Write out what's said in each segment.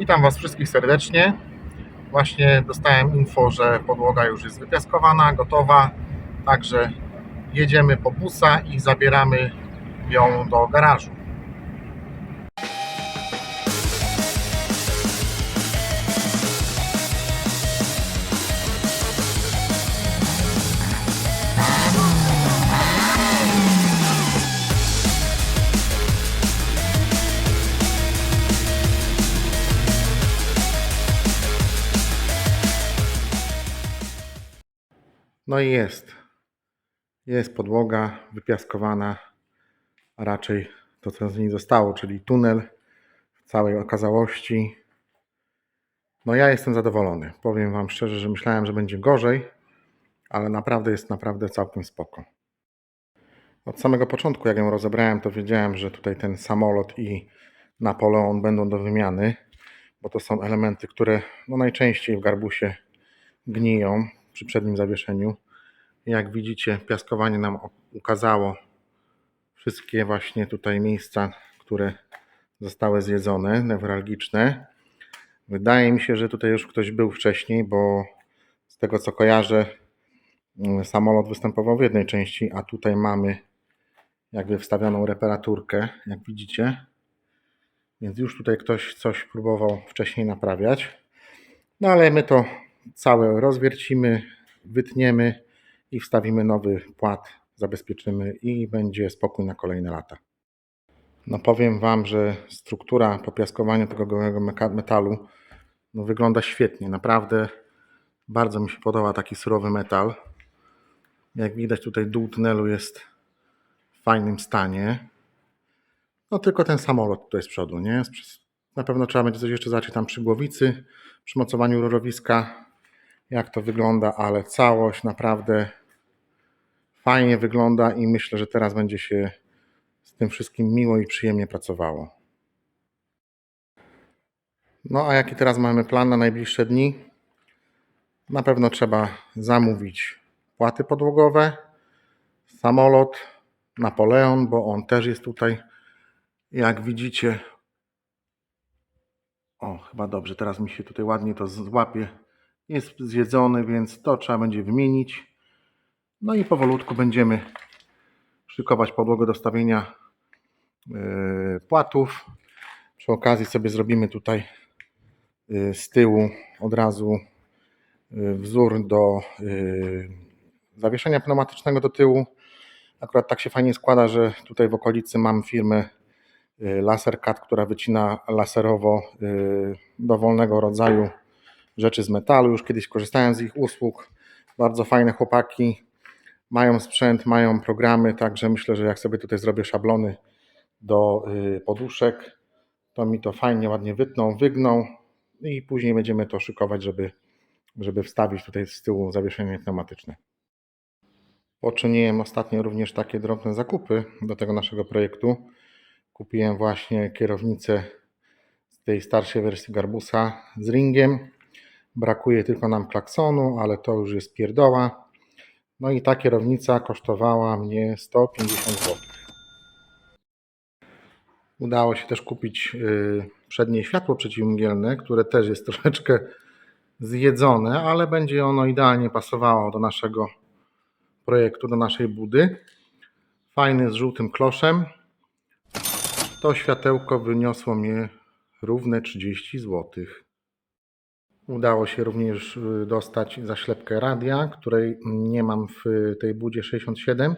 Witam Was wszystkich serdecznie. Właśnie dostałem info, że podłoga już jest wypiaskowana, gotowa. Także jedziemy po busa i zabieramy ją do garażu. No i jest. Jest podłoga wypiaskowana, a raczej to, co z niej zostało, czyli tunel w całej okazałości. No ja jestem zadowolony. Powiem Wam szczerze, że myślałem, że będzie gorzej, ale naprawdę jest naprawdę całkiem spoko. Od samego początku, jak ją rozebrałem, to wiedziałem, że tutaj ten samolot i Napoleon będą do wymiany, bo to są elementy, które no najczęściej w garbusie gniją przy przednim zawieszeniu. Jak widzicie, piaskowanie nam ukazało wszystkie właśnie tutaj miejsca, które zostały zjedzone, newralgiczne. Wydaje mi się, że tutaj już ktoś był wcześniej, bo z tego co kojarzę, mm, samolot występował w jednej części, a tutaj mamy jakby wstawioną reparaturkę, jak widzicie. Więc już tutaj ktoś coś próbował wcześniej naprawiać. No ale my to całe rozwiercimy, wytniemy i wstawimy nowy płat, zabezpieczymy i będzie spokój na kolejne lata. No powiem Wam, że struktura popiaskowania tego gołego metalu no wygląda świetnie. Naprawdę bardzo mi się podoba taki surowy metal. Jak widać tutaj dół tunelu jest w fajnym stanie. No tylko ten samolot tutaj z przodu, nie? Na pewno trzeba będzie coś jeszcze zacząć tam przy głowicy, przy mocowaniu rurowniska, jak to wygląda, ale całość naprawdę fajnie wygląda i myślę, że teraz będzie się z tym wszystkim miło i przyjemnie pracowało. No a jaki teraz mamy plan na najbliższe dni? Na pewno trzeba zamówić płaty podłogowe, samolot, Napoleon, bo on też jest tutaj, jak widzicie. O, chyba dobrze, teraz mi się tutaj ładnie to złapie. Jest zjedzony, więc to trzeba będzie wymienić. No i powolutku będziemy szykować podłogę do stawienia yy, płatów. Przy okazji sobie zrobimy tutaj yy, z tyłu od razu yy, wzór do zawieszenia pneumatycznego do tyłu. Akurat tak się fajnie składa, że tutaj w okolicy mam firmę yy, Lasercut, która wycina laserowo dowolnego rodzaju rzeczy z metalu. Już kiedyś korzystałem z ich usług. Bardzo fajne chłopaki. Mają sprzęt, mają programy, także myślę, że jak sobie tutaj zrobię szablony do y, poduszek, to mi to fajnie, ładnie wytną, wygną i później będziemy to szykować, żeby, żeby wstawić tutaj z tyłu zawieszenie pneumatyczne. Poczyniłem ostatnio również takie drobne zakupy do tego naszego projektu. Kupiłem właśnie kierownicę z tej starszej wersji Garbusa z ringiem. Brakuje tylko nam klaksonu, ale to już jest pierdoła. No i ta kierownica kosztowała mnie 150 zł. Udało się też kupić y, przednie światło przeciwmgielne, które też jest troszeczkę zjedzone, ale będzie ono idealnie pasowało do naszego projektu, do naszej budy. Fajny z żółtym kloszem. To światełko wyniosło mnie równe 30 złotych. Udało się również y, dostać zaślepkę radia, której nie mam w tej budzie 67.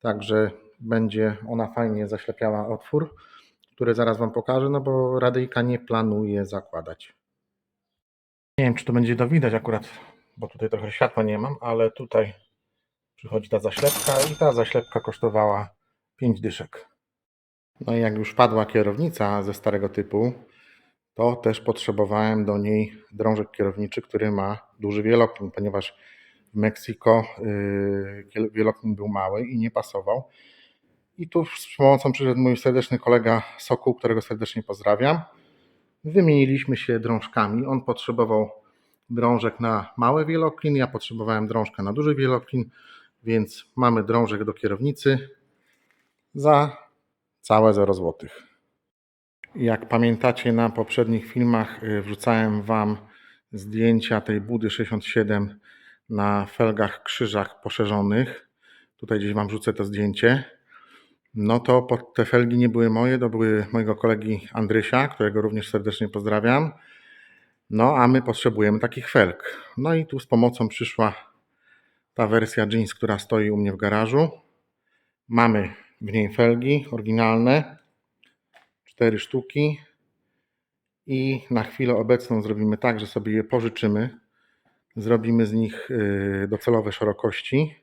Także będzie ona fajnie zaślepiała otwór, który zaraz Wam pokażę, no bo radyjka nie planuję zakładać. Nie wiem, czy to będzie to widać akurat, bo tutaj trochę światła nie mam, ale tutaj przychodzi ta zaślepka i ta zaślepka kosztowała 5 dyszek. No i jak już padła kierownica ze starego typu, to też potrzebowałem do niej drążek kierowniczy, który ma duży wieloklin, ponieważ w Meksyko yy, wieloklin był mały i nie pasował. I tu z pomocą przyszedł mój serdeczny kolega Sokół, którego serdecznie pozdrawiam. Wymieniliśmy się drążkami. On potrzebował drążek na mały wieloklin, ja potrzebowałem drążka na duży wieloklin, więc mamy drążek do kierownicy za całe 0 złotych. Jak pamiętacie, na poprzednich filmach y, wrzucałem Wam zdjęcia tej budy 67 na felgach krzyżach poszerzonych. Tutaj gdzieś Wam wrzucę to zdjęcie. No to pod te felgi nie były moje, to były mojego kolegi Andrysia, którego również serdecznie pozdrawiam. No a my potrzebujemy takich felg. No i tu z pomocą przyszła ta wersja jeans, która stoi u mnie w garażu. Mamy w niej felgi oryginalne, cztery sztuki i na chwilę obecną zrobimy tak, że sobie je pożyczymy. Zrobimy z nich y, docelowe szerokości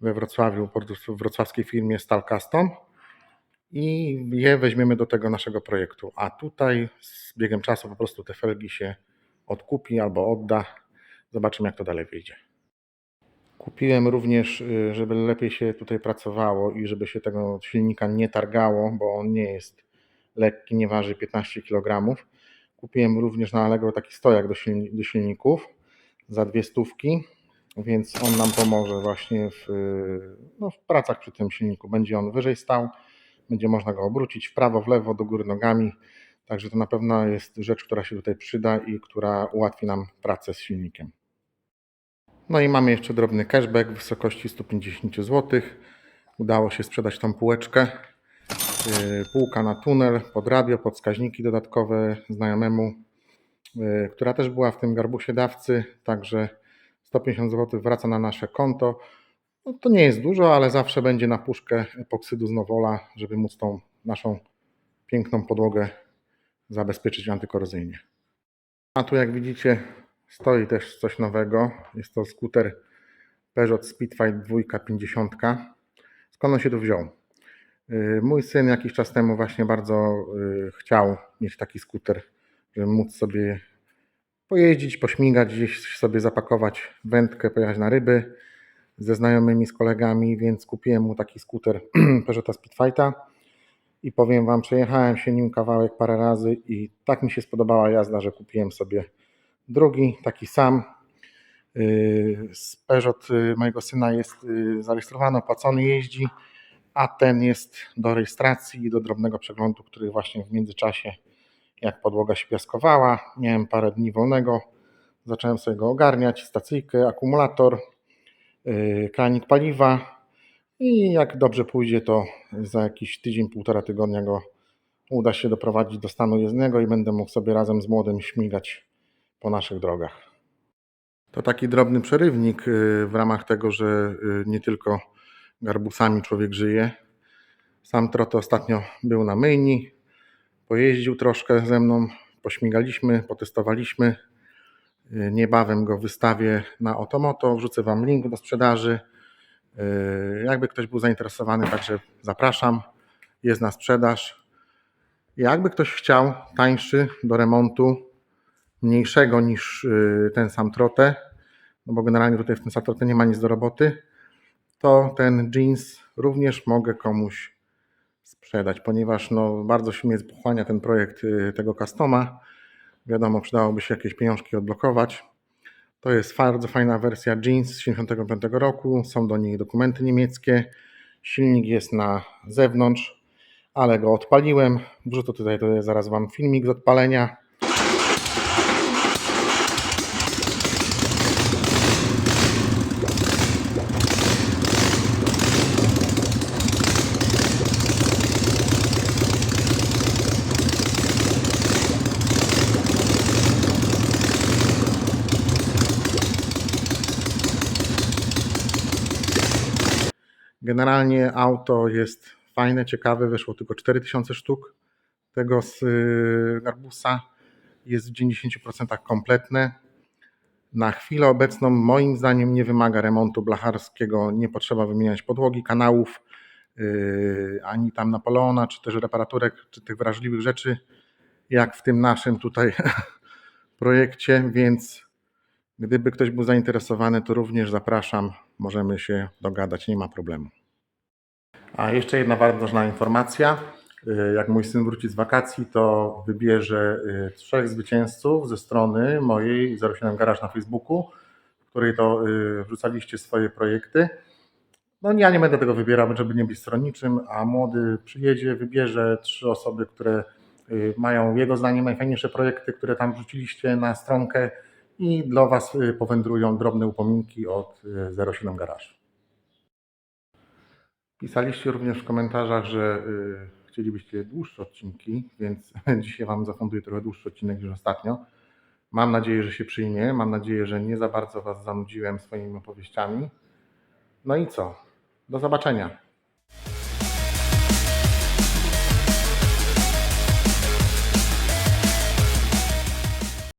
we Wrocławiu, w wrocławskiej firmie Stal Custom i je weźmiemy do tego naszego projektu. A tutaj z biegiem czasu po prostu te felgi się odkupi albo odda. Zobaczymy, jak to dalej wyjdzie. Kupiłem również, y, żeby lepiej się tutaj pracowało i żeby się tego silnika nie targało, bo on nie jest lekki, nie waży 15 kg. Kupiłem również na Allegro taki stojak do, silni- do silników za dwie stówki, więc on nam pomoże właśnie w, no, w pracach przy tym silniku. Będzie on wyżej stał, będzie można go obrócić w prawo, w lewo, do góry nogami. Także to na pewno jest rzecz, która się tutaj przyda i która ułatwi nam pracę z silnikiem. No i mamy jeszcze drobny cashback w wysokości 150 zł. Udało się sprzedać tą półeczkę. Yy, Półka na tunel, pod radio, pod wskaźniki dodatkowe znajomemu, yy, która też była w tym garbusie dawcy. Także 150 zł wraca na nasze konto. No to nie jest dużo, ale zawsze będzie na puszkę epoksydu z Nowola, żeby móc tą naszą piękną podłogę zabezpieczyć antykorozyjnie. A tu jak widzicie stoi też coś nowego. Jest to skuter Peugeot Speedfight 250. Skąd on się tu wziął? Yy, Mój syn jakiś czas temu właśnie bardzo yy, chciał mieć taki skuter, żeby móc sobie pojeździć, pośmigać, gdzieś sobie zapakować wędkę, pojechać na ryby ze znajomymi, z kolegami, więc kupiłem mu taki skuter Peugeota Speedfighta i powiem Wam, przejechałem się nim kawałek parę razy i tak mi się spodobała jazda, że kupiłem sobie drugi, taki sam. Yy, Z Peugeot mojego syna jest zarejestrowany, opłacony, jeździ, a ten jest do rejestracji i do drobnego przeglądu, który właśnie w międzyczasie, jak podłoga się piaskowała, miałem parę dni wolnego, zacząłem sobie go ogarniać, stacyjkę, akumulator, yy, kranik paliwa i jak dobrze pójdzie, to za jakiś tydzień, półtora tygodnia go uda się doprowadzić do stanu jezdnego i będę mógł sobie razem z młodym śmigać po naszych drogach. To taki drobny przerywnik y, w ramach tego, że y, nie tylko garbusami człowiek żyje. Sam Troto ostatnio był na myjni, pojeździł troszkę ze mną, pośmigaliśmy, potestowaliśmy. Y, Niebawem go wystawię na Otomoto, wrzucę Wam link do sprzedaży. Y, Jakby ktoś był zainteresowany, także zapraszam. Jest na sprzedaż. Jakby ktoś chciał tańszy do remontu, mniejszego niż y, ten sam trotę, no bo generalnie tutaj w tym sam trotę nie ma nic do roboty, to ten jeans również mogę komuś sprzedać, ponieważ no, bardzo się mnie pochłania ten projekt y, tego customa. Wiadomo, przydałoby się jakieś pieniążki odblokować. To jest bardzo fajna wersja jeans z 75 roku. Są do niej dokumenty niemieckie. Silnik jest na zewnątrz, ale go odpaliłem. Wrzucę tutaj, tutaj zaraz Wam filmik z odpalenia. Generalnie auto jest fajne, ciekawe. Wyszło tylko 4000 sztuk tego z y, Garbusa. Jest w 90% kompletne. Na chwilę obecną, moim zdaniem, nie wymaga remontu blacharskiego. Nie potrzeba wymieniać podłogi, kanałów, yy, ani tam Napoleona, czy też reparaturek, czy tych wrażliwych rzeczy, jak w tym naszym tutaj projekcie. Więc gdyby ktoś był zainteresowany, to również zapraszam. Możemy się dogadać, nie ma problemu. A jeszcze jedna ważna informacja. Y, Jak mój syn wróci z wakacji, to wybierze y, trzech zwycięzców ze strony mojej 07 Garaż na Facebooku, w której to y, wrzucaliście swoje projekty. No ja nie będę tego wybierał, żeby nie być stronniczym, a młody przyjedzie, wybierze trzy osoby, które mają jego zdaniem najfajniejsze projekty, które tam wrzuciliście na stronkę i dla Was powędrują drobne upominki od y, 07 Garage. Pisaliście również w komentarzach, że y, chcielibyście dłuższe odcinki, więc dzisiaj Wam zafunduję trochę dłuższy odcinek niż ostatnio. Mam nadzieję, że się przyjmie. Mam nadzieję, że nie za bardzo Was zanudziłem swoimi opowieściami. No i co? Do zobaczenia.